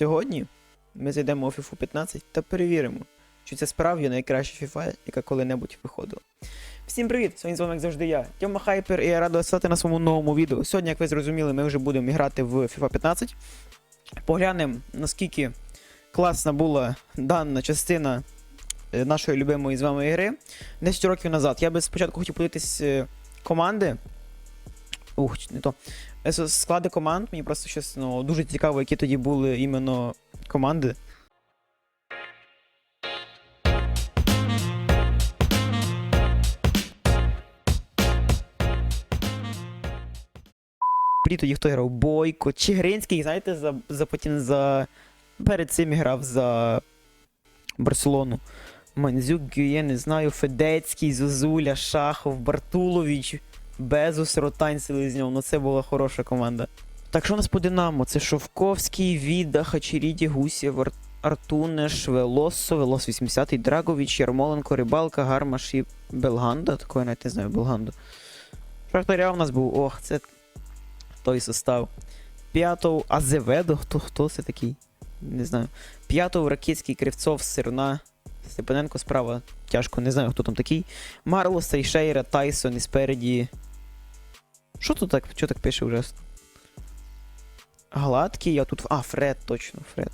Сьогодні ми зайдемо у FIFA 15 та перевіримо, чи це справді найкраща FIFA, яка коли-небудь виходила. Всім привіт! Сьогодні з вами, як завжди, я, Тьома Хайпер, і я радий стати на своєму новому відео. Сьогодні, як ви зрозуміли, ми вже будемо грати в FIFA 15. Поглянемо, наскільки класна була дана частина е, нашої любимої з вами ігри 10 років назад. Я би спочатку хотів подивитись е, команди. Ух, не то. Склади команд, мені просто щось ну, дуже цікаво, які тоді були іменно команди. Тоді хто грав? Бойко, Чигринський, знаєте, за, за потім за. Перед цим грав за Барселону. Мандзюк, я не знаю, Федецький, Зозуля, Шахов, Бартулович, Безус, Ротань, Селезньов. Ну це була хороша команда. Так що у нас по Динамо? Це Шовковський, Віда, Хачеріді, Гусєв, Артунеш, Велосо, Велос 80, Драгович, Ярмоленко, Рибалка, Гармаш і Белганда. Такого я навіть не знаю, Белганду. Шахтаря у нас був, ох, це той состав. П'ятов Азеведо, хто, хто це такий? Не знаю. П'ятов Ракицький, Кривцов, Сирна, Степаненко справа. Тяжко, не знаю, хто там такий. Марло, Сейшейра, Тайсон і спереді. Що тут так? Що так пише ужасно? Гладкий, я тут. А, Фред, точно, Фред.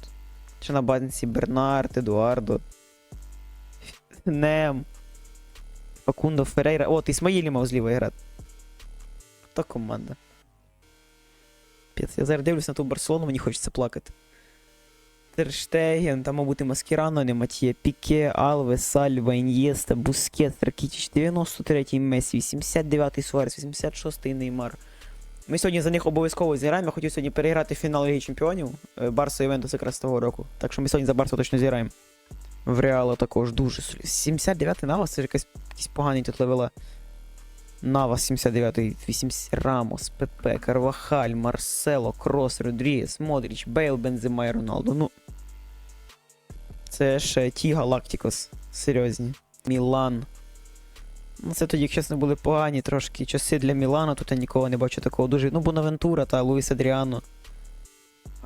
Чи на банці Бернард, Едуардо. Нем. Факундо Ферейра. От, Ісмаїлі мав зліва грати. Та команда. Пец, я зараз дивлюсь на ту Барселону, мені хочеться плакати. Терштеген, там, мабуть, і Маскірано, не Матія, Піке, Алвес, Сальва, Ін'єста, Бускет, Ракітіч, 93-й Месі, 89-й Суарес, 86-й Неймар. Ми сьогодні за них обов'язково зіграємо. Я хотів сьогодні переграти фінал Ліги Чемпіонів. Е, Барса Ювентус якраз того року. Так що ми сьогодні за Барсу точно зіграємо. В Реала також дуже 79-й Навас, це ж якась, поганий тут левела. Навас 79-й, 80 Рамос, ПП, Карвахаль, Марсело, Крос, Родрігес, Модріч, Бейл, Бензема і Роналдо. Ну. Це ще ті Галактикос. Серйозні. Мілан. Ну, це тоді, як чесно, були погані трошки часи для Мілана, тут я нікого не бачу такого дуже. Ну, Бонавентура та Луїс Адріано.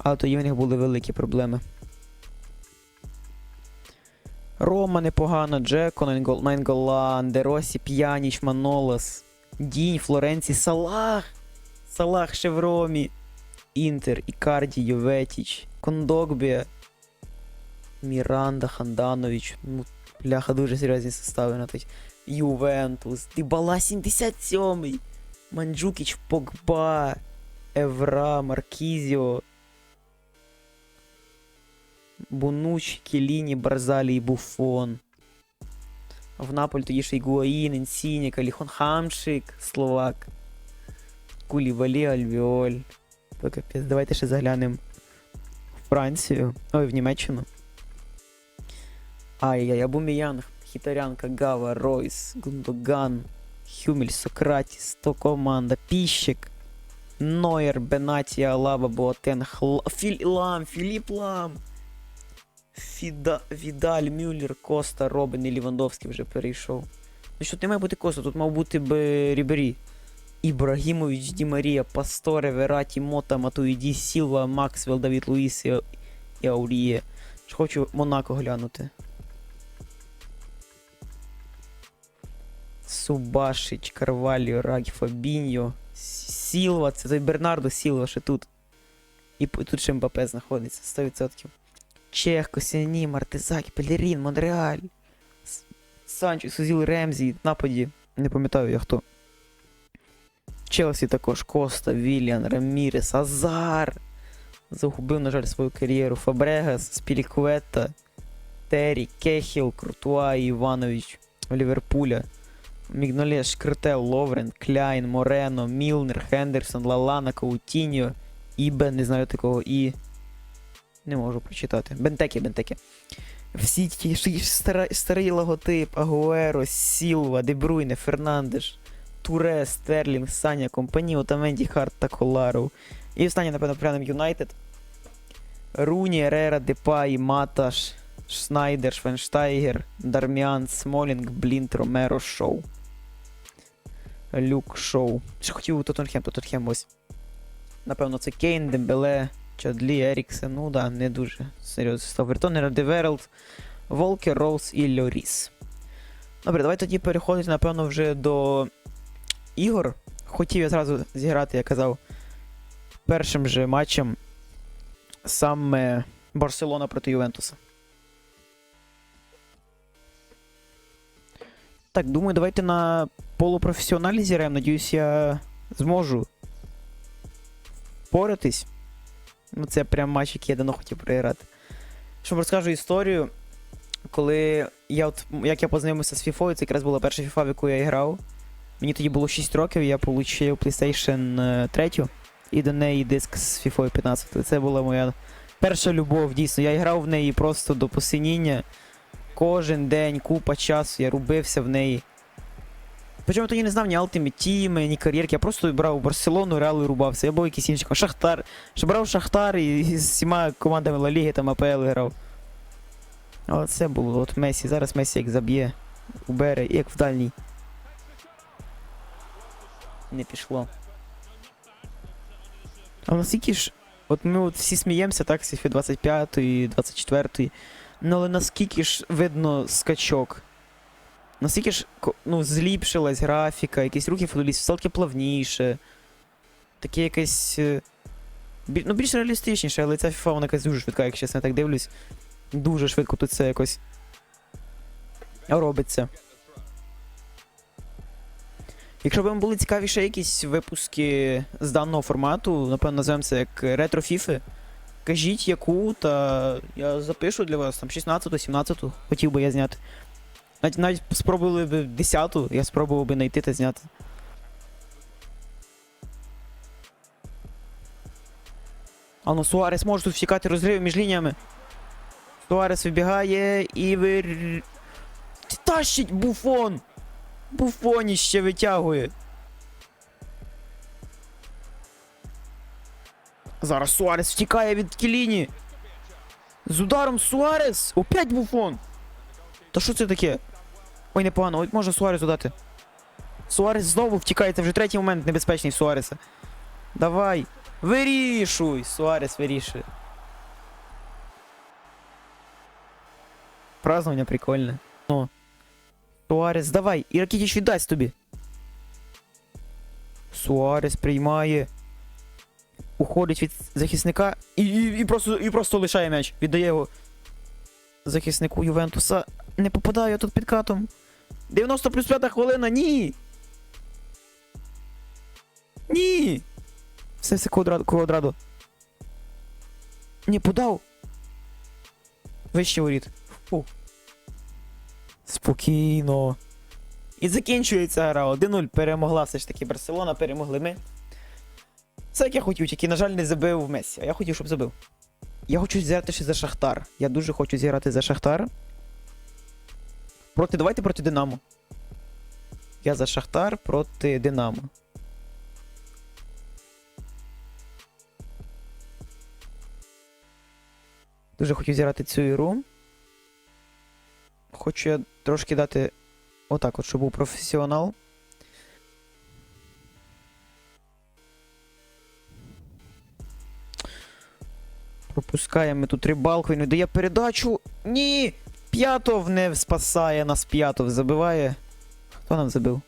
Але тоді в них були великі проблеми. Рома непогано, Джеко, Найнгол- Найнголан, Деросі, П'яніч, Манолас, Дінь, Флоренці, Салах. Салах ще в Ромі. Інтер, Ікарді, Йоветіч, Кондогбія, Міранда, Ханданович. Ну, бляха, дуже серйозні состави на той. Ювентус, Дибала 77-й, Манджукіч, Погба, Евра, Маркізіо, Бонуч, Келіні, Барзалі і Буфон. В Наполі тоді ще й Гуаїн, Інсіні, Каліхон Хамшик, Словак. Кулівалі, Альвіоль. Давайте ще заглянемо в Францію. Ой, в Німеччину. Ай-яй, Абуміянг, Хітарянка, Гава, Ройс, Гундоган, Хюмель, Сократіс, то команда, Піщик, Нойер, Бенаті, Алаба, Боатен, Хла... Філь... Лам, Філіп Лам. Фіда... Відаль, Мюллер, Коста, Робин і Лівандовський вже перейшов. Ну що, не має бути Коста, тут мав бути би Рібері. Ібрагімович, Ді Марія, Пасторе, Вераті, Мота, Матуїді, Сілва, Максвелл, Давід Луїс і Ауріє. Хочу Монако глянути. Субашич, Карваліо, Рагі, Фабіньо, Сілва, це той Бернардо Сілва ще тут. І тут ще Мбапе знаходиться, 100%. Чех, Косяні, Мартизак, Пелерін, Монреаль. Санчо, Сузіл Ремзі, нападі. Не пам'ятаю я хто. Челсі також Коста, Вільян, Рамірес, Азар. Загубив, на жаль, свою кар'єру. Фабрегас, Спілікуета, Террі, Кехіл, Крутуа Іванович Ліверпуля. Мігнолеш, Крител, Ловрен, Кляйн, Морено, Мілнер, Хендерсон, Лалана, Каутіньо, Ібе, не знаю такого, і. Не можу прочитати. Бентекі, Бентекі. Всі ті старий логотип, Агуеро, Сілва, Дебруйне, Фернандеш, Туре, Стерлінг, Саня, Компані, Отаменді, Харт та Коларов. І останнє, напевно, прянем Юнайтед. Руні, Ерера, Депай, Маташ, Шнайдер, Швенштайгер, Дарміан, Смолінг, Блінт, Ромеро, Шоу. Люк Шоу. Що хотів у Тоттенхем, Тоттенхем ось. Напевно, це Кейн, Дембеле, Чадлі, Еріксен, ну да, не дуже серйозно став. Вертонер, Деверелд, Волкер, Роуз і Льоріс. Добре, давай тоді переходити, напевно, вже до ігор. Хотів я зразу зіграти, я казав, першим же матчем саме Барселона проти Ювентуса. Так, думаю, давайте на полупрофесіоналі зіграємо. Надіюсь, я зможу впоратись. Ну, це прям матч, який я давно хотів програти. Щоб розкажу історію, коли я от, як я познайомився з FIFA, це якраз була перша FIFA, в яку я грав. Мені тоді було 6 років, я отримав PlayStation 3 і до неї диск з FIFA 15. Це була моя перша любов, дійсно. Я грав в неї просто до посиніння. Кожен день, купа часу, я рубився в неї. Причому я не знав ні Ultimate Team, ні кар'єрки, я просто брав Барселону, Реал і рубався. Я був якийсь інший. Шахтар. Ще брав Шахтар і з всіма командами Ла Ліги там АПЛ грав. Але це було от Месі. Зараз Месі як заб'є, убере, як в дальній. Не пішло. А наскільки ж. От ми от всі сміємося, так, з FIFA 25 і 24. Ну але наскільки ж видно скачок? Наскільки ж ну, зліпшилась графіка, якісь рухи футболістів стало таке плавніше. Таке якесь. е, ну, більш реалістичніше, але ця FIFA вона якась дуже швидка, якщо чесно, я так дивлюсь. Дуже швидко тут це якось робиться. Якщо б вам були цікаві якісь випуски з даного формату, напевно, називаємо це як ретро фіфи. Кажіть яку, та я запишу для вас там 16-ту, 17-ту, хотів би я зняти. Навіть, навіть спробували б 10-ту, я спробував би знайти та зняти. А ну Суарес може тут втікати розриви між лініями. Суарес вибігає і вир... Тащить буфон! Буфоніще витягує. Зараз Суарес втікає від Кіліні. З ударом Суарес! Опять буфон! Та що це таке? Ой, непогано, ой, можна Суаресу дати. Суарес знову втікає, це вже третій момент небезпечний Суареса. Давай! Вирішуй! Суарес вирішує. Праздновання прикольне. Ну. Суарес, давай! І Ракітіч віддасть тобі. Суарес приймає. Уходить від захисника і, і, і, просто, і просто лишає м'яч. Віддає його захиснику Ювентуса. Не попадаю тут під катом. 90 плюс 5 хвилина, ні! Ні! Все, все квадрадо. Ні, подав. Вище воріт. Фу. Спокійно. І закінчується гра. 1-0 перемогла все ж таки Барселона, перемогли ми. Це як я хотів, тільки, на жаль, не забив Месі. А я хотів, щоб забив. Я хочу зіграти ще за Шахтар. Я дуже хочу зіграти за Шахтар. Проти, давайте проти Динамо. Я за Шахтар проти Динамо. Дуже хотів зіграти цю ігру. Хочу я трошки дати отак, от, щоб був професіонал. Пропускаємо тут рибалку, він дає передачу. Ні! П'ятов не спасає нас П'ятов забиває. Хто нам забив?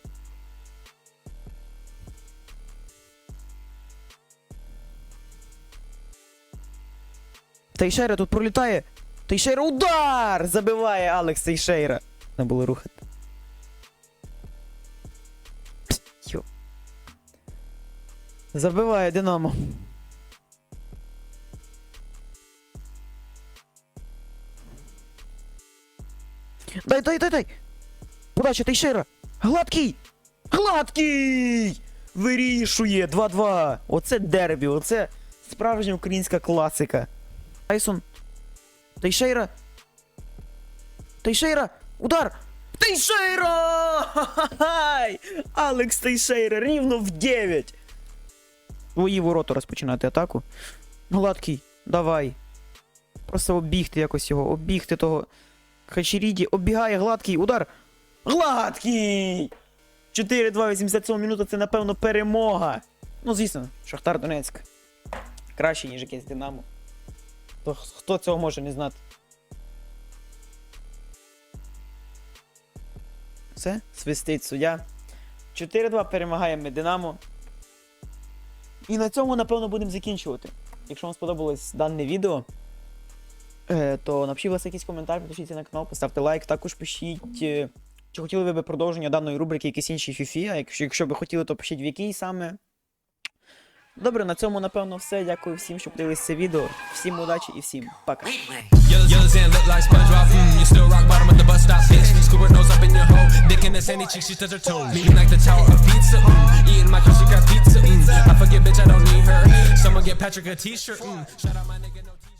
Тейшера тут пролітає. Тейшера удар! Забиває Алекс Тейшейра. Не було рухати. Забиває Динамо. Дай, дай, дай, дай! Подача Тейшера! Гладкий! Гладкий! Вирішує 2-2. Оце дербі, оце справжня українська класика. Тайсон. Тейшейра. Тейшейра! Удар! Тейшейра! Ха-ха-хай! Алекс Тейшейра рівно в 9. Твої ворота розпочинати атаку. Гладкий, давай. Просто обігти якось його, обігти того. Хачеріді оббігає гладкий удар. Гладкий! 4-2, 87 минута це, напевно, перемога. Ну, звісно, Шахтар Донецьк. краще, ніж якесь Динамо. То хто цього може не знати? Все, свистить суддя. 4-2 перемагаємо ми Динамо. І на цьому, напевно, будемо закінчувати. Якщо вам сподобалось дане відео, то напишіть вас якийсь коментар, підпишіться на канал, поставте лайк. Також пишіть, е, чи хотіли ви би продовження даної рубрики якісь інші фіфі, а якщо, якщо би хотіли, то пишіть в якій саме. Добре, на цьому, напевно, все. Дякую всім, що подивилися це відео. Всім удачі і всім пока. Mm. Mm. Mm, Patrick a t-shirt.